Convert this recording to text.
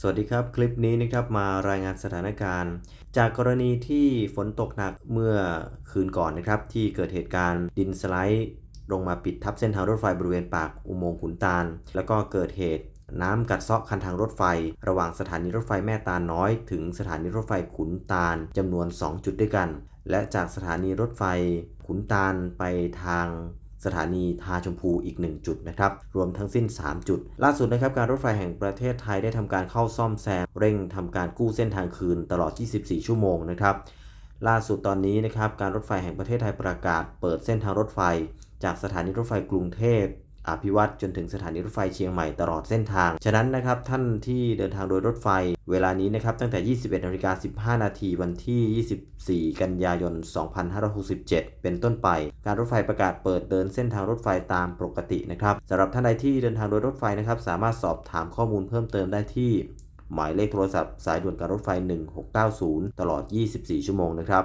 สวัสดีครับ คลิปนี้นะครับมารายงานสถานการณ์ จากกรณีที่ฝนตกหนักเมื่อคืนก่อนนะครับ ที่เกิดเหตุการณ์ดินสไลด์ ลงมาปิดทับเส้นทางรถไฟบริเวณปากอุโมงค์ขุนตาล แล้วก็เกิดเหตุน้ำกัดเซาะคันทางรถไฟ ระหว่างสถานีรถไฟแม่ตาน้อย ถึงสถานีรถไฟขุนตาลจำนวน 2 จุดด้วยกัน และจากสถานีรถไฟขุนตาลไปทาง สถานีทาชมพูอีก 1 จุดนะครับ รวมทั้งสิ้น 3 จุด ล่าสุดนะครับ การรถไฟแห่งประเทศไทยได้ทำการเข้าซ่อมแซม เร่งทำการกู้เส้นทางคืนตลอด 24 ชั่วโมงนะครับ ล่าสุดตอนนี้นะครับ การรถไฟแห่งประเทศไทยประกาศ เปิดเส้นทางรถไฟ จากสถานีรถไฟกรุงเทพ อภิวัตรจนถึงสถานีรถไฟเชียงใหม่ตลอดเส้นทาง ฉะนั้นนะครับท่านที่เดินทางโดยรถไฟ เวลานี้นะครับตั้งแต่ 21นาฬิกา15 นาทีวันที่ 24 กันยายน 2567 เป็นต้นไป การรถไฟประกาศเปิดเดินเส้นทางรถไฟตามปกตินะครับสำหรับท่านใดที่เดินทางโดยรถไฟนะครับสามารถสอบถามข้อมูลเพิ่มเติมได้ที่หมายเลขโทรศัพท์สายด่วนการรถไฟ 1690 ตลอด 24 ชั่วโมงนะครับ